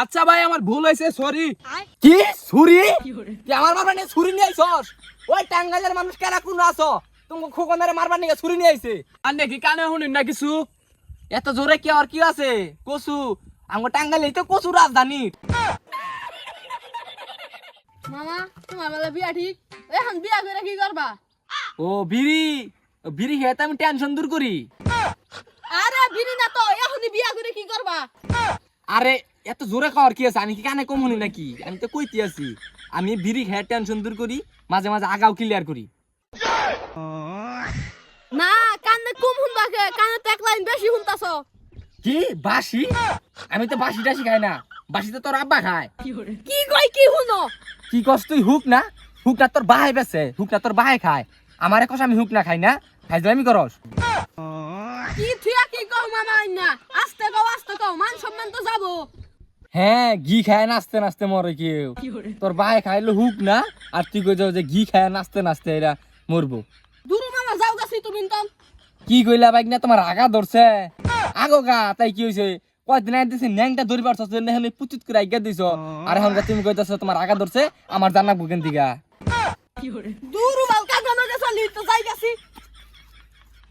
আচ্ছা ভাই আমার ভুল হয়েছে সরি কি? ছুরি? তুই আমার মারবার নিয়ে ছুরি নিয়ে আইছস? ওই টাঙ্গাইলের মানুষ কেনা কোন আছো? তুমি খোকনের মারবার নিয়ে ছুরি নিয়ে আইছে। আর নাকি কানে শুনুন না কিছু এত জোরে কি আর কি আছে? কচু আমার টাঙ্গাইলে তো কচু রাজধানী। মামা তোমার বেলা বিয়া ঠিক? এখন বিয়া করে কি করবা? ও বিড়ি। বিড়ি খেয়ে আমি টেনশন দূর করি। আরে বিনি না তো এখনই বিয়া করে কি করবা? আরে এত জোরে খাওয়ার কি আছে? আমি কি কানে কম শুনি নাকি? আমি তো কইতে আছি। আমি বিড়ি খেয়ে টেনশন দূর করি মাঝে মাঝে আগাও ক্লিয়ার করি। না কানে কম শুনবা কে? কানে তো এক লাইন বেশি কি? বাসি আমি তো বাসি টাসি খাই না। বাসি তো তোর আব্বা খায়। কি কই কি শুনো? কি কস তুই হুক না? হুক না তোর বাহাই বেছে হুক না তোর বাহাই খায়। আমারে কস আমি হুক না খাই না? খাই আমি করস? কি থিয়া কি কও মামা না আস্তে কও আস্তে কও মান সম্মান তো যাব। হ্যাঁ ঘি খায় নাচতে নাচতে মরে কেউ। তোর বাহাই খাইলো হুক না আর তুই কই যে ঘি খায় নাচতে নাচতে এরা মরবো। দূর মামা যাও গাছি তুমি কি কইলা বাইক না তোমার আগা ধরছে। আগো গা তাই কি হইছে? কয়দিন আগে দিছে ন্যাংটা ধরি পারছ নেহলে পুচুত করে আজ্ঞা দিছ। আর এখন তুমি কইতাছ তোমার আগা ধরছে আমার জানা বুকেন দিগা। দূর মাল কাগানো গেছ নি তো যাই গাছি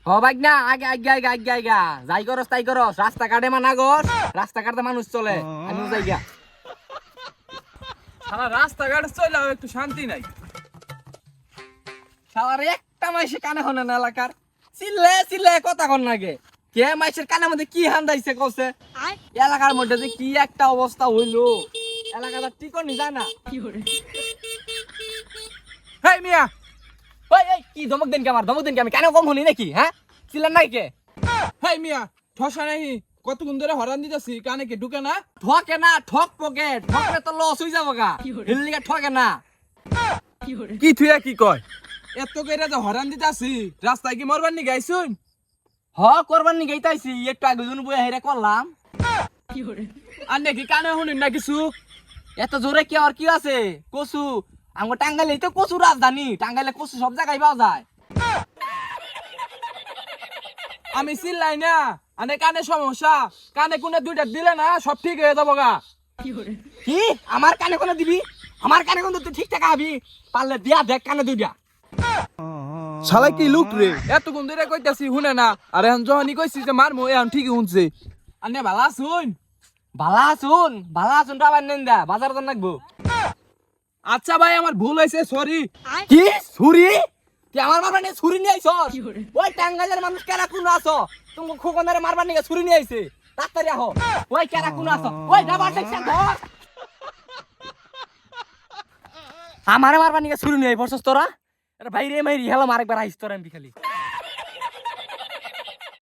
হ বাইক না আগে আগে আগে আগে আগে। যাই করস তাই করস। রাস্তা কাটে মানা গর রাস্তা কাটে মানুষ চলে। আমিও যাই গা সারা রাস্তাঘাটে চলে একটু শান্তি নাই। শালার একটা মাইসে কানে হনে না এলাকার। চিল্লে চিল্লে কথা কন নাগে কে মাইসের কানের মধ্যে কি হান্দাইছে কছে এলাকার মধ্যে যে কি একটা অবস্থা হইল। এলাকাটা টিকনি যায় না। হেই মিয়া ওই এই কি ধমক দেন কে আমার? ধমক দেন কে আমি? কেন কম শুনি নাকি? হ্যাঁ? চিল্লান নাই কে? হেই মিয়া ঠসা নাই কতক্ষণ ধরে হরান দিতেছি কানে কি ঢুকে না? ঠকে না ঠক পকে। ঠকলে তো লস হয়ে যাব গা। ঠকে না। কি থুয়া কি কয়? এত কইরা যে হরান দিতাছি রাস্তায় কি মরবার নি গাইছুন হ করবার নি গাইতাইছি একটু আগে জন বইয়া হেরে করলাম। আর নাকি কানে শুনুন না কিছু এত জোরে কি আর কি আছে? কচু আমার টাঙ্গাইলে তো কচু রাজধানী টাঙ্গাইলে কচু সব জায়গায় পাওয়া যায়। আমি চিল্লাই না আনে কানে সমস্যা কানে কোনে দুইটা দিলে না সব ঠিক হয়ে যাব গা। কি? আমার কানে কোনো দিবি? আমার কানে কোনো তুই ঠিক টাকা হবি পারলে দিয়া দেখ কানে দুইটা। শালা কি লুক রে? এতক্ষণ ধরে কইতাছি শুনে না। আর এখন যখনই কইছি যে মারমু এখন ঠিকই শুনছে। আনে ভালা শুন ভালা শুন ভালা শুন তো আবার নেন দা বাজার তো নাকবো আচ্ছা ভাই আমার ভুল হয়েছে সরি কি? ছুরি? কি আমার মারবার নিয়ে ছুরি নিয়ে আইছো ওই টাঙ্গাইলের মানুষ কেনা কোন আছো? তুমি খোকনের মারবার নিয়ে ছুরি নিয়ে আইছে। তাড়াতাড়ি আহো। ওই কেনা কোন আছো? ওই ডাবার সেকশন ধর। আমারে মারবার নিয়ে ছুরি নিয়ে আইছস তোরা? আরে ভাই রে মাইরি হেলা মারেকবার আইছ তোরা এমবি খালি।